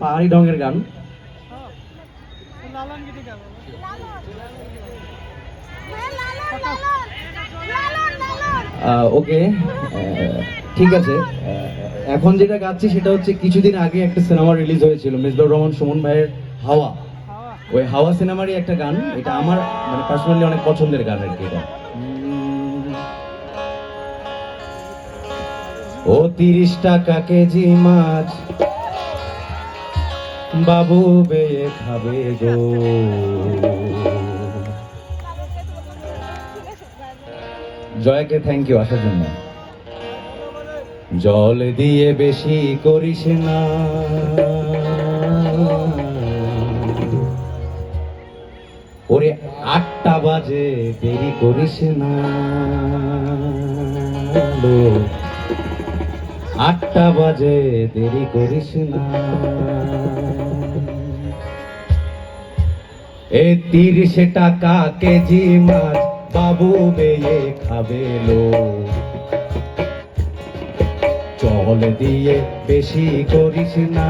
পাহাড়ি ঢঙের গান। ওকে ঠিক আছে। এখন যেটা গাচ্ছি সেটা হচ্ছে কিছুদিন আগে একটা সিনেমা রিলিজ হয়েছিল মিসবাউর রহমান, সুমন ভাইয়ের হাওয়া। ওই হাওয়া সিনেমারই একটা গান, এটা আমার মানে পার্সোনালি অনেক পছন্দের গান আর কি এটা। ও তিরিশ টাকা কেজি মাছ বাবু বেয়ে খাবে গো। জয়কে থ্যাংক ইউ আসার জন্য। জল দিয়ে বেশি করিস না। ওরে আটটা বাজে, দেরি করিস না। আটটা বাজে, দেরি করিস না। এ তিরিশ টাকা কেজি মাছ বাবু বেয়ে খাবে লো চল দিয়ে বেশি করিস না।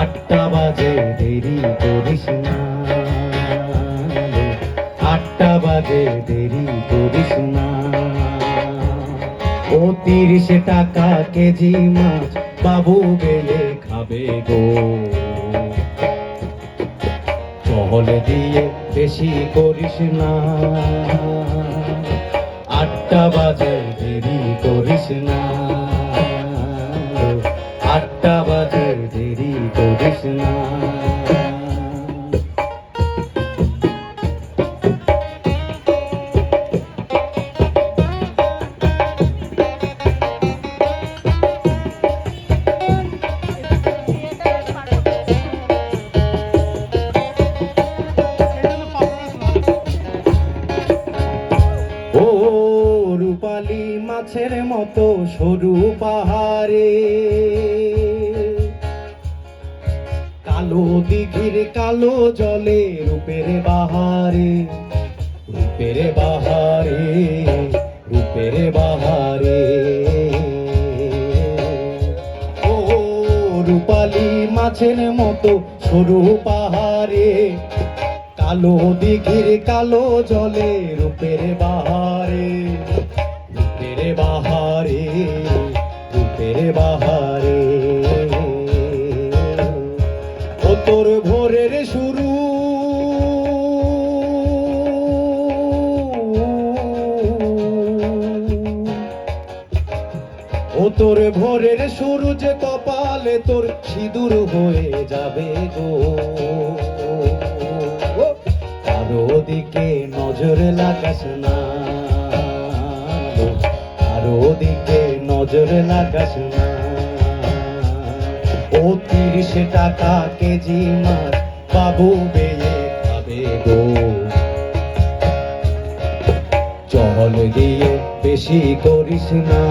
আটটা বাজে, দেরি করিস না। আটটা বাজে, দেরি করিস না। ও তিরিশ টাকা কেজি মাছ বাবু বেলে খাবে গো। চল দিয়ে বেশি করিস না। আটটা বাজে দেরি করিস না। মতো সরু পাহাড়ে। কালো দিঘির কালো জলে রূপের বাহারে রূপের বাহারে রূপের বাহারে। ও রূপালি মাছের মতো সরু পাহাড়ে, কালো দিঘির কালো জলে রূপের বাহারে। বাহারে রূপের বাহারে। ও তোর ভোরের শুরু। ও তোর ভোরের সূর্য কপালে তোর সিঁদুর হয়ে যাবে গো। কারও দিকে নজর লাগাস না। কারও দিকে নজর লাগাস না। ও তিরিশ টাকা কেজি মাছ বাবু বেয়ে খাবে গো। চল দিয়ে বেশি করিস না।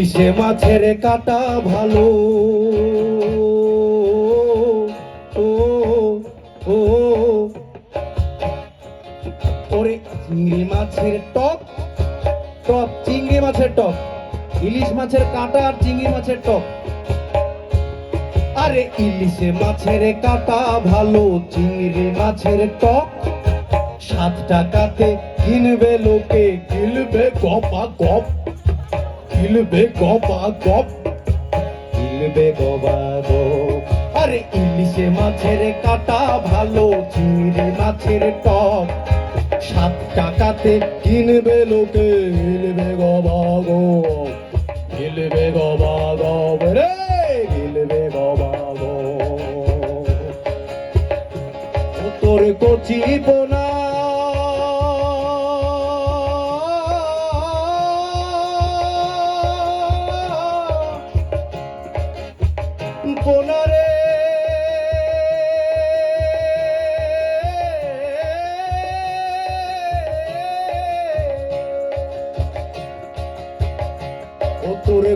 ইলিশে মাছের কাটা ভালো? ওরে, চিংড়ি মাছের টক টক, চিংড়ি মাছের টক, ইলিশ মাছের কাটা আর চিংড়ি মাছের টক। আরে, ইলিশে মাছের কাটা ভালো, চিংড়ি মাছের টক। সাত টাকাতে কিনবে লোকে গিলবে গপা গপ। গিলবে গপা গপ গিলবে গবা গপ আরে ইলিশে মাছের কাটা ভালো, চিংড়ি মাছের টক। সাত টাকাতে কিনবে লোকে গিলবে গবা গপ গিলবে গবা গপ রে গিলবে গবা গপ তোর কচি বোনা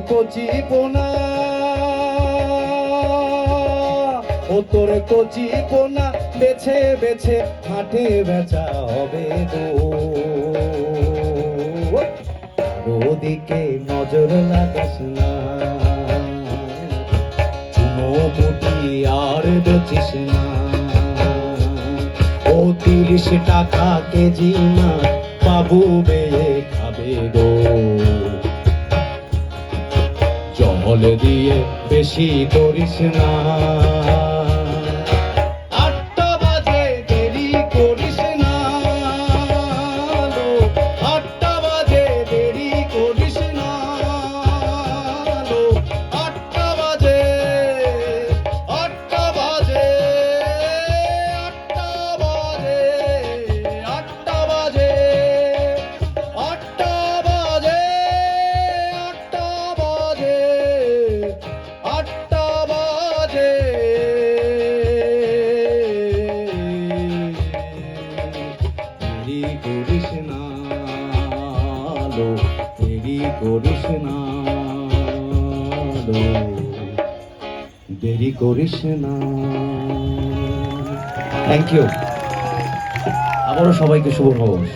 কচি পোনা ও তোর কচি পোনা বেছে বেছে, হাটে বেচা হবে গো। ওদিকে নজর লাগাস না। চুনো পুটি আর বেচিস না। ও তিরিশ টাকা কেজি না বাবু বেয়ে খাবে গো। জল দিয়ে বেশি করিস না। লো দেরি করিস না। থ্যাংক ইউ আবারও সবাইকে শুভ নববর্ষ।